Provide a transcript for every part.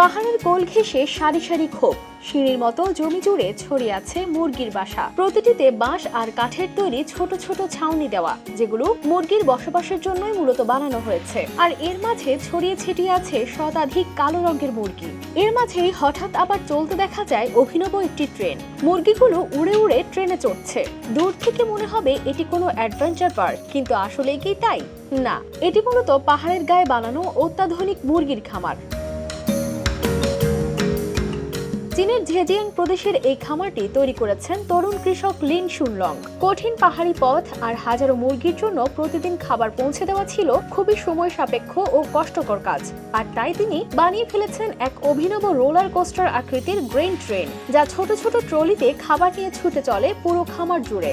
পাহাড়ের কোল ঘেঁষে সারি সারি খোপ সিঁড়ির মতো জমি জুড়ে ছড়িয়ে আছে মুরগির বাসা। প্রতিটিতে বাঁশ আর কাঠের তৈরি ছোট ছোট ছাউনি দেওয়া, যেগুলো মুরগির বসবাসের জন্যই মূলত বানানো হয়েছে। আর এর মাঝে ছড়িয়ে ছিটিয়ে আছে শতাধিক কালো রঙের মুরগি। এর মাঝেই হঠাৎ আবার চলতে দেখা যায় অভিনব একটি ট্রেন। মুরগিগুলো উড়ে উড়ে ট্রেনে চড়ছে। দূর থেকে মনে হবে এটি কোনো অ্যাডভেঞ্চার পার্ক, কিন্তু আসলে কি তাই? না, এটি মূলত পাহাড়ের গায়ে বানানো অত্যাধুনিক মুরগির খামার। চীনের ঝেজিয়াং প্রদেশের এই খামারটি তৈরি করেছেন তরুণ কৃষক লিন শুনলং। কঠিন পাহাড়ি পথ আর হাজারো মুরগির জন্য প্রতিদিন খাবার পৌঁছে দেওয়া ছিল খুবই সময় সাপেক্ষ ও কষ্টকর কাজ। আর তাই তিনি বানিয়ে ফেলেছেন এক অভিনব রোলার কোস্টার আকৃতির গ্রেন ট্রেন, যা ছোট ছোট ট্রলিতে খাবার নিয়ে ছুটে চলে পুরো খামার জুড়ে।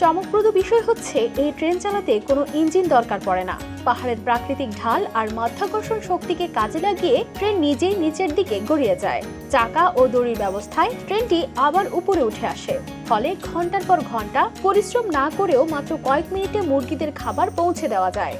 চমকপ্রদ বিষয় হচ্ছে, এই ট্রেন চালাতে কোনো ইঞ্জিন দরকার পড়ে না। পাহাড়ের প্রাকৃতিক ঢাল আর মাধ্যাকর্ষণ শক্তিকে কাজে লাগিয়ে ট্রেন নিজেই নিচের দিকে গড়িয়ে যায়। চাকা ও দড়ির ব্যবস্থায় ট্রেনটি আবার উপরে উঠে আসে। ফলে ঘণ্টার পর ঘণ্টা পরিশ্রম না করেও মাত্র কয়েক মিনিটে মুরগিদের খাবার পৌঁছে দেওয়া যায়।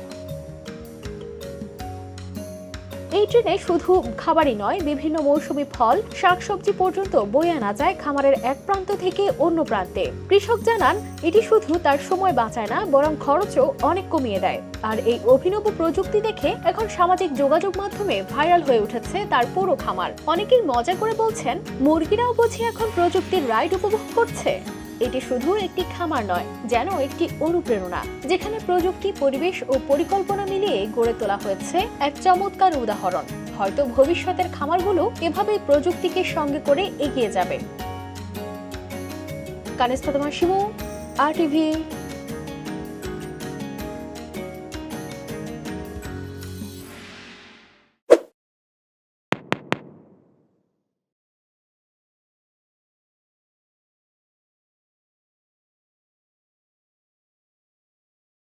এই ট্রেনে শুধু খাবারই নয়, বিভিন্ন মৌসুমী ফল, শাকসবজি পর্যন্ত বয়ে আনা যায় খামারের এক প্রান্ত থেকে অন্য প্রান্তে। কৃষক জানান, এটি শুধু তার সময় বাঁচায় না, বরং খরচও অনেক কমিয়ে দেয়। আর এই অভিনব প্রযুক্তি দেখে এখন সামাজিক যোগাযোগ মাধ্যমে ভাইরাল হয়ে উঠেছে তার পুরো খামার। অনেকেই মজা করে বলছেন, মুরগিরাও বুঝি এখন প্রযুক্তির রাইড উপভোগ করছে? এটি শুধু একটি খামার নয়, যেন একটি অনুপ্রেরণা, যেখানে প্রযুক্তি, পরিবেশ ও পরিকল্পনা মিলিয়ে গড়ে তোলা হয়েছে এক চমৎকার উদাহরণ। হয়তো ভবিষ্যতের খামারগুলো এভাবেই প্রযুক্তিকে সঙ্গে করে এগিয়ে যাবে। কানেস্তা তোমার শিমু, আর টিভি।